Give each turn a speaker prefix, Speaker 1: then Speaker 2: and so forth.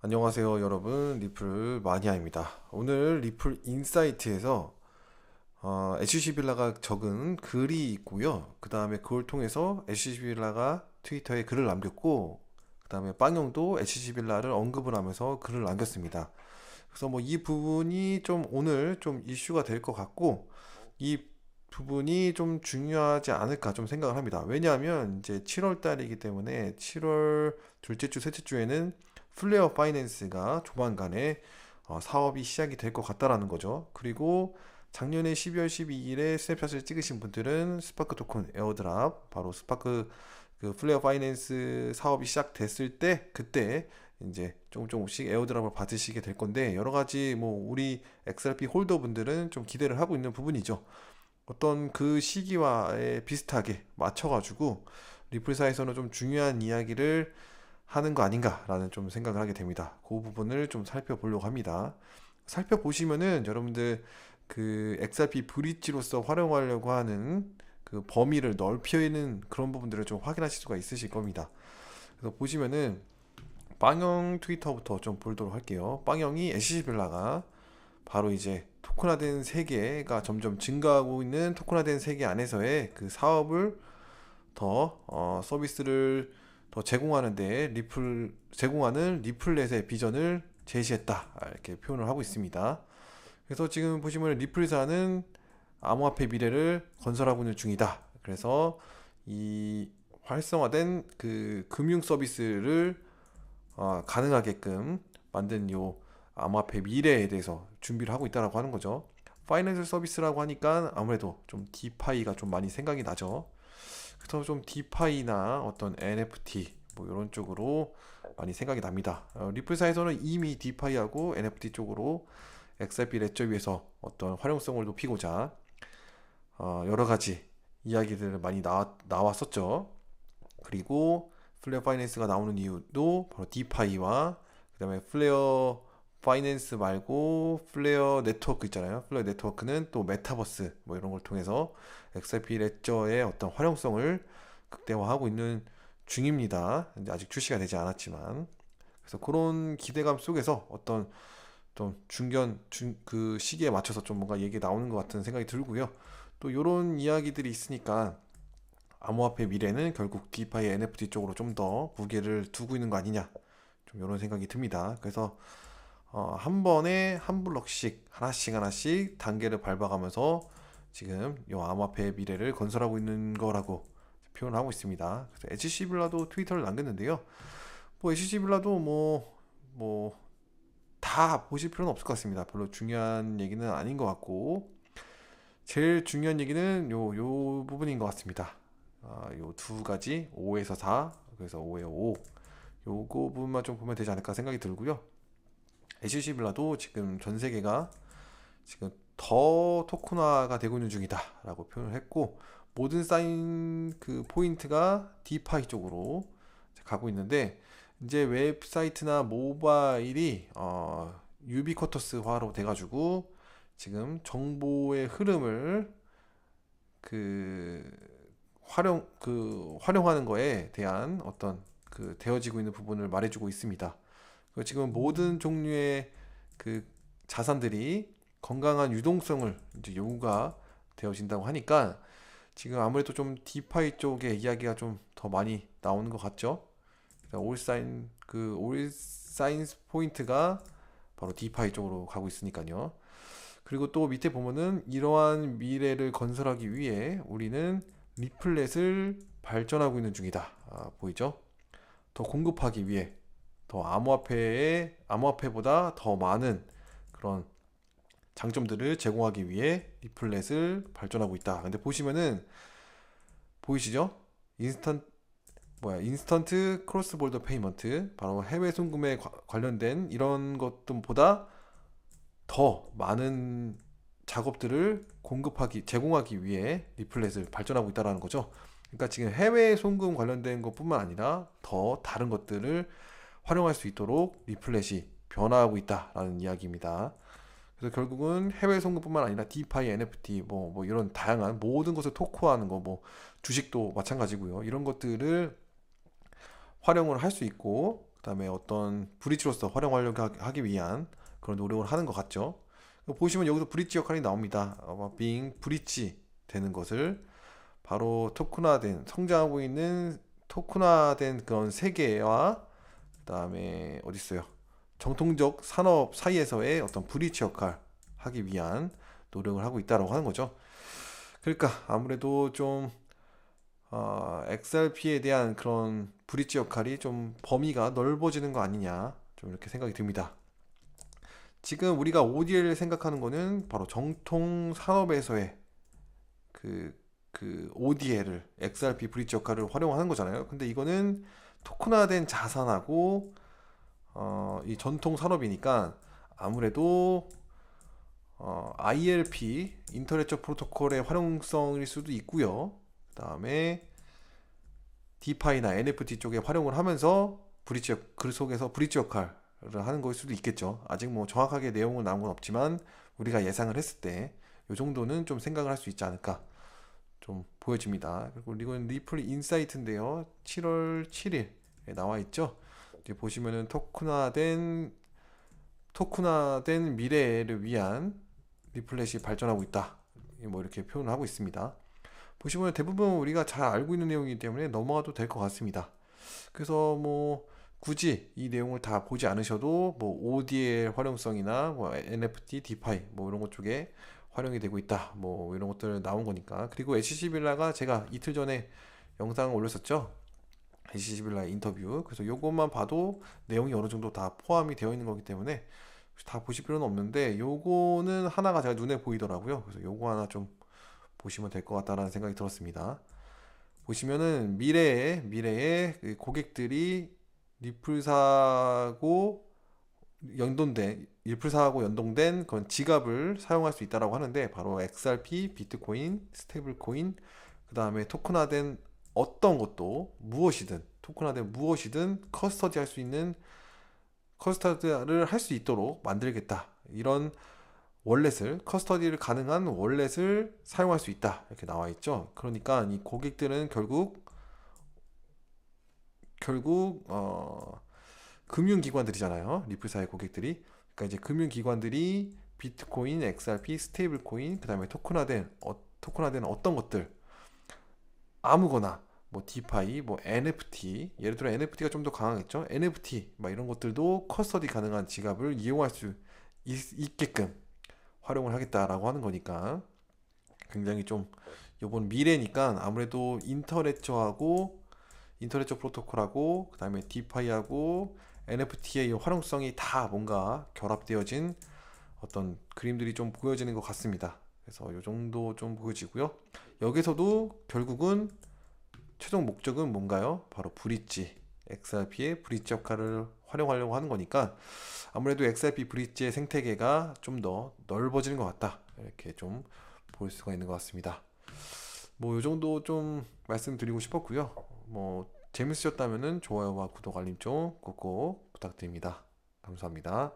Speaker 1: 안녕하세요 여러분. 리플 마니아입니다. 오늘 리플 인사이트에서 어, HC 빌라가 적은 글이 있고요. 그 다음에 그걸 통해서 HC 빌라가 트위터에 글을 남겼고 그 다음에 빵영도 HC 빌라를 언급을 하면서 글을 남겼습니다. 그래서 뭐 이 부분이 좀 오늘 좀 이슈가 될 것 같고 이 부분이 좀 중요하지 않을까 좀 생각을 합니다. 왜냐하면 이제 7월 달이기 때문에 7월 둘째 주 셋째 주에는 플레어 파이낸스가 조만간에 어, 사업이 시작이 될 것 같다라는 거죠. 그리고 작년에 12월 12일에 스냅샷을 찍으신 분들은 스파크 토큰 에어드랍 바로 스파크 그 플레어 파이낸스 사업이 시작됐을 때 그때 이제 조금 조금씩 에어드랍을 받으시게 될 건데 여러 가지 뭐 우리 XRP 홀더 분들은 좀 기대를 하고 있는 부분이죠. 어떤 그 시기와에 비슷하게 맞춰가지고 리플사에서는 좀 중요한 이야기를 하는 거 아닌가라는 좀 생각을 하게 됩니다. 그 부분을 좀 살펴보려고 합니다. 살펴보시면은 여러분들 그 XRP 브릿지로서 활용하려고 하는 그 범위를 넓히는 그런 부분들을 좀 확인하실 수가 있으실 겁니다. 그래서 보시면은 빵영 트위터부터 좀 보도록 할게요. 빵영이 SC 빌라가 바로 이제 토큰화된 세계가 점점 증가하고 있는 토큰화된 세계 안에서의 그 사업을 더 어, 서비스를 더 제공하는 데 리플 제공하는 리플렛의 비전을 제시했다 이렇게 표현을 하고 있습니다. 그래서 지금 보시면 리플사는 암호화폐 미래를 건설하고 있는 중이다. 그래서 이 활성화된 그 금융 서비스를 어, 가능하게끔 만든 요 암호화폐 미래에 대해서 준비를 하고 있다라고 하는 거죠. 파이낸셜 서비스라고 하니까 아무래도 좀 디파이가 좀 많이 생각이 나죠. 그래서 좀 디파이나 어떤 NFT 뭐 이런 쪽으로 많이 생각이 납니다. 어, 리플사에서는 이미 디파이하고 NFT 쪽으로 XRP 레저 위에서 어떤 활용성을 높이고자 어, 여러 가지 이야기들을 많이 나, 나왔었죠. 그리고 플레어 파이낸스가 나오는 이유도 바로 디파이와 그다음에 플레어 파이낸스 말고 플레어 네트워크 있잖아요. 플레어 네트워크는 또 메타버스 뭐 이런 걸 통해서 XRP 레저의 어떤 활용성을 극대화하고 있는 중입니다. 아직 출시가 되지 않았지만 그래서 그런 기대감 속에서 어떤 좀 중견 중, 그 시기에 맞춰서 좀 뭔가 얘기 나오는 것 같은 생각이 들고요. 또 이런 이야기들이 있으니까 암호화폐 미래는 결국 디파이 NFT 쪽으로 좀 더 무게를 두고 있는 거 아니냐 좀 이런 생각이 듭니다. 그래서 어, 한 번에 한 블럭씩 하나씩 하나씩 단계를 밟아가면서 지금 이 암호화폐 미래를 건설하고 있는 거라고 표현하고 있습니다. 그래서 HC 빌라도 트위터를 남겼는데요. 뭐 HC 빌라도 뭐 뭐 다 보실 필요는 없을 것 같습니다. 별로 중요한 얘기는 아닌 것 같고 제일 중요한 얘기는 요 요 부분인 것 같습니다. 아, 요 두 가지 5에서 4 그래서 5에 5 요거 부분만 좀 보면 되지 않을까 생각이 들고요. HC 빌라도 지금 전 세계가 지금 더 토큰화가 되고 있는 중이다라고 표현을 했고 모든 사인 그 포인트가 디파이 쪽으로 가고 있는데 이제 웹사이트나 모바일이 어, 유비쿼터스화로 돼가지고 지금 정보의 흐름을 그 활용 그 활용하는 거에 대한 어떤 그 되어지고 있는 부분을 말해주고 있습니다. 그 지금 모든 종류의 그 자산들이 건강한 유동성을 이제 요구가 되어진다고 하니까 지금 아무래도 좀 디파이 쪽의 이야기가 좀 더 많이 나오는 것 같죠. 올사인 그 올사인스 포인트가 바로 디파이 쪽으로 가고 있으니까요. 그리고 또 밑에 보면은 이러한 미래를 건설하기 위해 우리는 리플렛을 발전하고 있는 중이다. 아, 보이죠? 더 공급하기 위해 더 암호화폐에 암호화폐보다 더 많은 그런 장점들을 제공하기 위해 리플렛을 발전하고 있다. 근데 보시면은 보이시죠? 인스턴 뭐야 인스턴트 크로스 볼더 페이먼트 바로 해외 송금에 과- 관련된 이런 것들보다 더 많은 작업들을 공급하기 제공하기 위해 리플렛을 발전하고 있다라는 거죠. 그러니까 지금 해외 송금 관련된 것뿐만 아니라 더 다른 것들을 활용할 수 있도록 리플렛이 변화하고 있다라는 이야기입니다. 그래서 결국은 해외 송금뿐만 아니라 디파이, NFT 뭐, 뭐 이런 다양한 모든 것을 토크화하는 거, 뭐 주식도 마찬가지고요. 이런 것들을 활용을 할 수 있고, 그다음에 어떤 브릿지로서 활용하려고 하- 하기 위한 그런 노력을 하는 것 같죠. 보시면 여기서 브릿지 역할이 나옵니다. 어, being 브릿지 되는 것을 바로 토큰화된 성장하고 있는 토큰화된 그런 세계와 그다음에 어디 있어요? 정통적 산업 사이에서의 어떤 브릿지 역할 하기 위한 노력을 하고 있다라고 하는 거죠. 그러니까 아무래도 좀 어, XRP에 대한 그런 브릿지 역할이 좀 범위가 넓어지는 거 아니냐 좀 이렇게 생각이 듭니다. 지금 우리가 ODL을 생각하는 거는 바로 정통 산업에서의 그, 그 ODL을 XRP 브릿지 역할을 활용하는 거잖아요. 근데 이거는 토큰화된 자산하고 어, 이 전통 산업이니까 아무래도 어, ILP 인터넷적 프로토콜의 활용성일 수도 있고요. 그다음에 디파이나 NFT 쪽에 활용을 하면서 브릿지 역- 그 속에서 브릿지 역할을 하는 거일 수도 있겠죠. 아직 뭐 정확하게 내용은 나온 건 없지만 우리가 예상을 했을 때 이 정도는 좀 생각을 할 수 있지 않을까 좀 보여집니다. 그리고 이건 리플 인사이트인데요. 7월 7일에 나와 있죠. 이제 보시면은 토큰화된 토큰화된 미래를 위한 리플렛이 발전하고 있다. 뭐 이렇게 표현을 하고 있습니다. 보시면 대부분 우리가 잘 알고 있는 내용이기 때문에 넘어가도 될 것 같습니다. 그래서 뭐 굳이 이 내용을 다 보지 않으셔도 뭐 ODL 활용성이나 뭐 NFT, DeFi 뭐 이런 것 쪽에 활용이 되고 있다. 뭐 이런 것들 나온 거니까. 그리고 HC 빌라가 제가 이틀 전에 영상을 올렸었죠. HC 빌라 인터뷰. 그래서 요것만 봐도 내용이 어느 정도 다 포함이 되어 있는 거기 때문에 다 보실 필요는 없는데 요거는 하나가 제가 눈에 보이더라고요. 그래서 요거 하나 좀 보시면 될 것 같다라는 생각이 들었습니다. 보시면은 미래에 미래에 그 고객들이 리플사하고 연동된 리플사하고 연동된 그런 지갑을 사용할 수 있다라고 하는데 바로 XRP, 비트코인, 스테이블코인 그 다음에 토큰화된 어떤 것도 무엇이든 토큰화된 무엇이든 커스터디 할 수 있는 커스터디를 할 수 있도록 만들겠다. 이런 월렛을 커스터디를 가능한 월렛을 사용할 수 있다. 이렇게 나와 있죠. 그러니까 이 고객들은 결국 결국 어 금융기관들이잖아요. 리플사의 고객들이. 그러니까 이제 금융기관들이 비트코인, XRP, 스테이블코인, 그다음에 토큰화된 어, 토큰화된 어떤 것들 아무거나 뭐 디파이, 뭐 NFT, 예를 들어 NFT가 좀 더 강하겠죠. NFT 막 이런 것들도 커스터디 가능한 지갑을 이용할 수 있, 있게끔 활용을 하겠다라고 하는 거니까 굉장히 좀 요번 미래니까 아무래도 인터넷저하고 인터넷적 프로토콜하고 그다음에 디파이하고 NFT의 이 활용성이 다 뭔가 결합되어진 어떤 그림들이 좀 보여지는 것 같습니다. 그래서 요 정도 좀 보여지고요. 여기서도 결국은 최종 목적은 뭔가요? 바로 브릿지, XRP의 브릿지 역할을 활용하려고 하는 거니까 아무래도 XRP 브릿지의 생태계가 좀 더 넓어지는 것 같다. 이렇게 좀 볼 수가 있는 것 같습니다. 뭐요 정도 좀 말씀드리고 싶었고요. 뭐 재밌으셨다면은 좋아요와 구독 알림 좀 꼭꼭 부탁드립니다. 감사합니다.